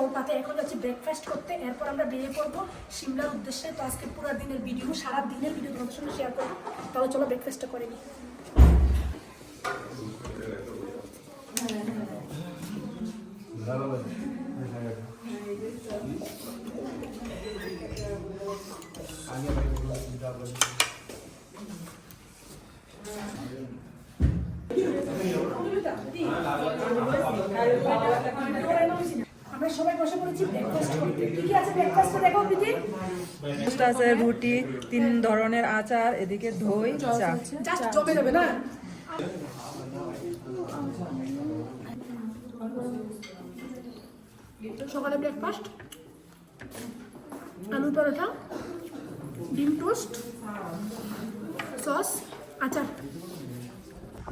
কলকাতা এখন যাচ্ছি ব্রেকফাস্ট করতে। এরপর আমরা বেরিয়ে পড়ব সিমলার উদ্দেশ্যে। তো আজকে পুরো দিনের ভিডিও সারা দিনের ভিডিও তোমাদের সঙ্গে শেয়ার করব। তাহলে চলো ব্রেকফাস্টটা করে নিই। আমরা সবাই বসে পড়েছি ব্রেকফাস্ট করতে। কি কি আছে ব্রেকফাস্টে দেখো দিদি Breakfast আছে রুটি তিন ধরনের আচার এদিকে দই চা। জাস্ট জমে যাবে না? সকালে ব্রেকফাস্ট আলু পরোটা ডিম টোস্ট সস আচার।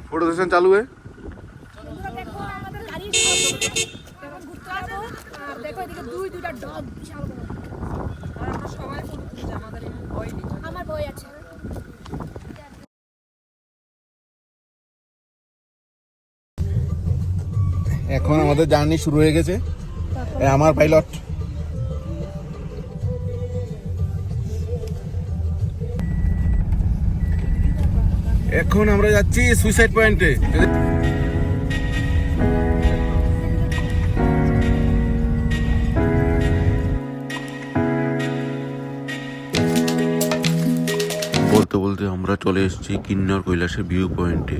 ফটো সেশন চালু है দেখো আমাদের গাড়ি এখন ঘুরতে যাব আর দেখো এদিকে দুই দুইটা ডগ বিশাল বড়। আমরা সবাই ফটো তুলছি আমাদের ভয় নেই। আমার বই আছে। এখন আমাদের জার্নি শুরু হয়ে গেছে। আমার পাইলট। এখন আমরা যাচ্ছি সুইসাইড পয়েন্টে আমরা চলে এসেছি কিন্নর কৈলাসের ভিউ পয়েন্টে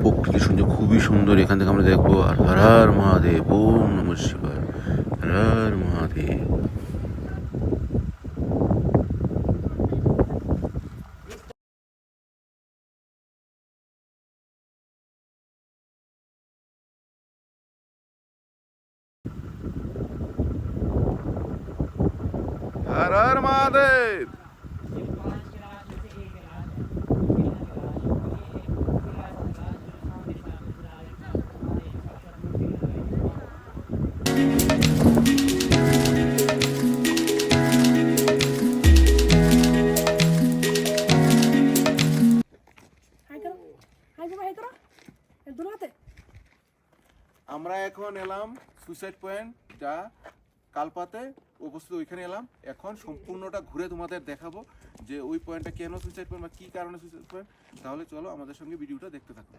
প্রকৃতি সুন্দর খুবই সুন্দর, এখান থেকে আমরা দেখব আর হর হর মহাদেব, ওম নম শিবায়। হর হর মহাদেব। হর হর মহাদেব! এখন এলাম সুইসাইড পয়েন্ট যা কালপাতে অবস্থিত ওইখানে এলাম। এখন সম্পূর্ণটা ঘুরে তোমাদের দেখাবো যে ওই পয়েন্টটা কেন সুইসাইড পয়েন্ট বা কী কারণে সুইসাইড পয়েন্ট তাহলে চলো আমাদের সঙ্গে ভিডিওটা দেখতে থাকো।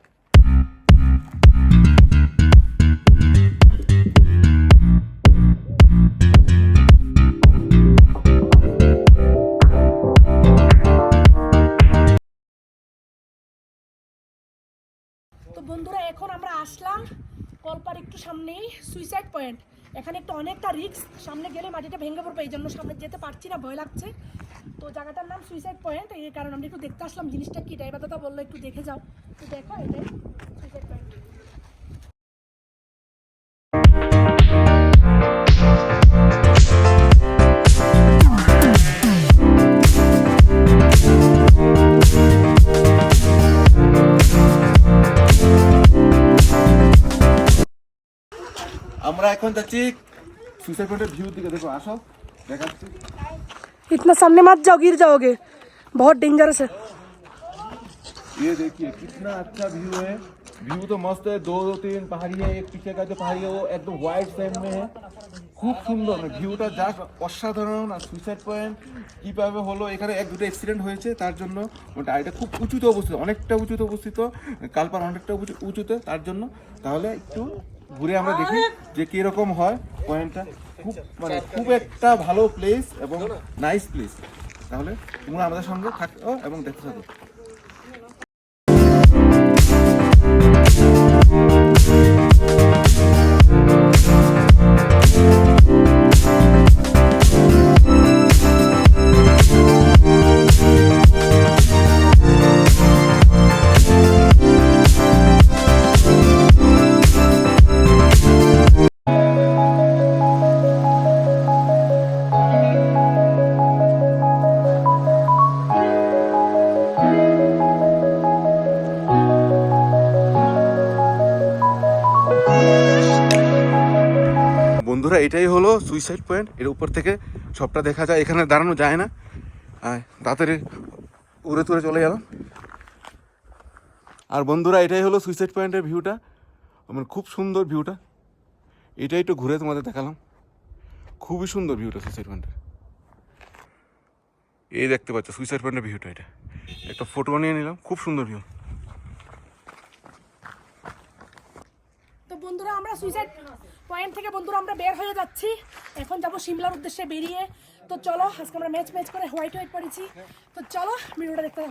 বন্ধুরা, এখন আমরা আসলাম সামনেই সুইসাইড পয়েন্ট এখানে একটু অনেকটা রিক্স সামনে গেলে মাটিটা ভেঙে পড়বে এই জন্য সামনে যেতে পারছি না, ভয় লাগছে। তো জায়গাটার নাম সুইসাইড পয়েন্ট এই কারণে আমরা একটু দেখতে আসলাম জিনিসটা কি, ড্রাইভার দাদা বলল একটু দেখে যাও। তো দেখো, এটাই সুইসাইড পয়েন্ট আমরা এখন যাচ্ছি সুইসাইড পয়েন্টের ভিউ দিকে দেখো আসো দেখাচ্ছি इतना सामने मत जाओ गिर जाओगे बहुत डेंजरस है ये देखिए कितना अच्छा व्यू है व्यू तो मस्त है दो दो तीन पहाड़ी है एक पीछे का जो पहाड़ी है वो एकदम व्हाइट सेम में है খুব সুন্দর মানে ভিউটা জাস্ট অসাধারণ আর সুইসাইড পয়েন্ট কীভাবে হলো এখানে এক দুটো অ্যাক্সিডেন্ট হয়েছে তার জন্য ওটা এটা খুব উঁচুতে অবস্থিত অনেকটা উঁচুতে অবস্থিত কালপার অনেকটা উঁচু উঁচুতে তার জন্য তাহলে একটু ঘুরে আমরা দেখি যে কীরকম হয় পয়েন্টটা। খুব মানে খুব একটা ভালো প্লেস এবং নাইস প্লেস তাহলে তোমরা আমাদের সঙ্গে থাকো এবং দেখতে থাকো। বন্ধুরা, এটাই হলো সুইসাইড পয়েন্ট এর উপর থেকে সবটা দেখা যায়। এখানে দাঁড়ানো যায় না। তাড়াতাড়ি উড়ে তুড়ে চলে গেলাম। আর বন্ধুরা, এটাই হলো সুইসাইড পয়েন্টের ভিউটা মানে খুব সুন্দর ভিউটা এটাই একটু ঘুরে তোমাদের দেখালাম। খুবই সুন্দর ভিউটা সুইসাইড পয়েন্টের এই দেখতে পাচ্ছ সুইসাইড পয়েন্টের ভিউটা এটা। একটা ফটো নিয়ে নিলাম। খুব সুন্দর ভিউ তো বন্ধুরা আমরা সুইসাইড পয়েন্ট থেকে বন্ধুরা আমরা বের হয়ে যাচ্ছি। এখন যাব সিমলার উদ্দেশ্যে বেরিয়ে। তো চলো, আজকে আমরা ম্যাচ ম্যাচ করে হোয়াইট হোয়াইট পড়েছি। তো চলো, ভিডিওটা দেখতে